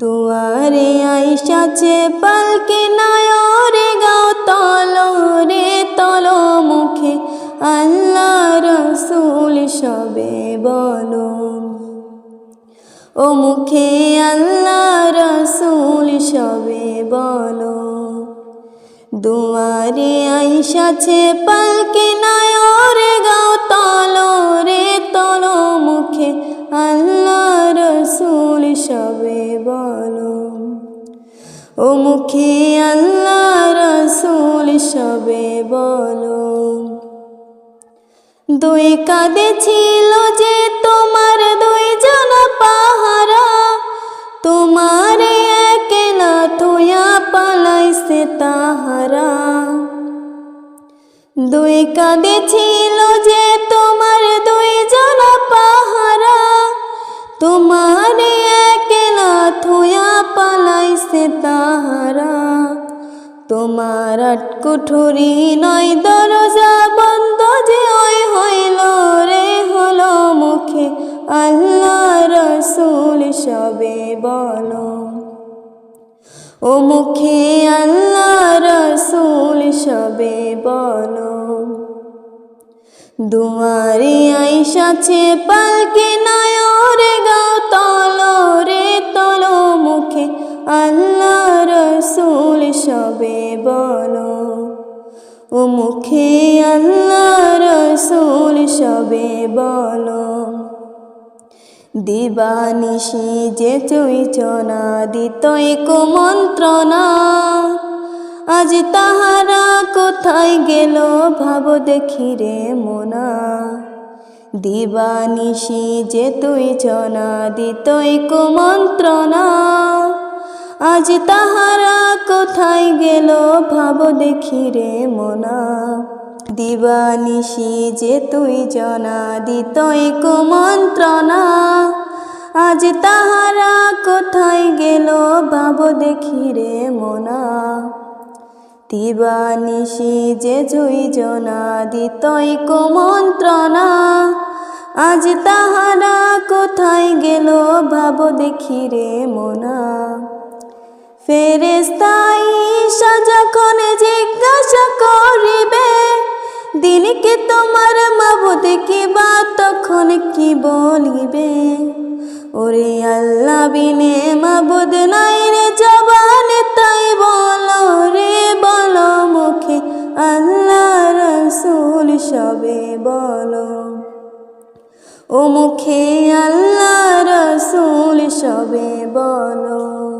দুয়ারে আইসাছে পালকে নয়রে গাও তল রে তল মুখে আল্লাহ রসুল সবে বলো। ও মুখে আল্লাহ রসুল সবে বলো। দুয়ারে আইসাছে পালকে নয়রে ও মুখে আল্লাহ রসুল সবে বলো। দুই কাঁধে ছিল যে তোমার দুই জন পাহারা, তোমার একলা থুয়া পালাইছে তাহারা। দুই কাঁধে ছিল যে তোমার কুঠুরি নয় দরজা বন্ধ যে ওই হইল রে, হলো মুখে আল্লাহ রসুল সবে বলো। ও মুখে আল্লাহ রসুল সবে বলো। দুয়ারে আইসাছে পালকে নয়রে গাও বলো, ও মুখে আল্লাহ রসুল সবে বলো। দিবানিশি যে চৈচনা দিতই কুমন্ত্রণা আজ তাহারা কোথায় গেল ভাব দেখি রে মোনা। দিবানিশি যে তুই চনা দিতই কুমন্ত্রণা আজ তাহারা কোথায় গেল ভাব দেখি রে মোনা। দিবানিশি যে তুই জনা, দিতই কুমন্ত্রণা। আজ তাহারা কোথায় গেল ভাব দেখি রে মোনা। দিবানিশি যে জুই জনা, দিতই কুমন্ত্রণা। আজ তাহারা কোথায় গেল ভাব দেখি রে মোনা। ফেরেস্তাই যখন জিজ্ঞাসা করিবে, দিনকে তোমার মাবুদ কি বা তখন কি বলিবে? ওরে আল্লাহ, বিনে মাবুদ নাই রে জবানে, তাই বলো রে, বলো মুখে আল্লাহ রসুল সবে বলো। ও মুখে আল্লাহ রসুল সবে বলো।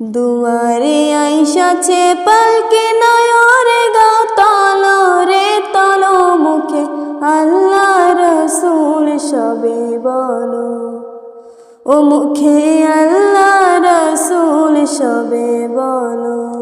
দুয়ারে আইসাছে পালকে নয়রে গাও তল রে তল মুখে আল্লাহ রসুল সবে বলো। ও মুখে আল্লাহ রসুল সবে বলো।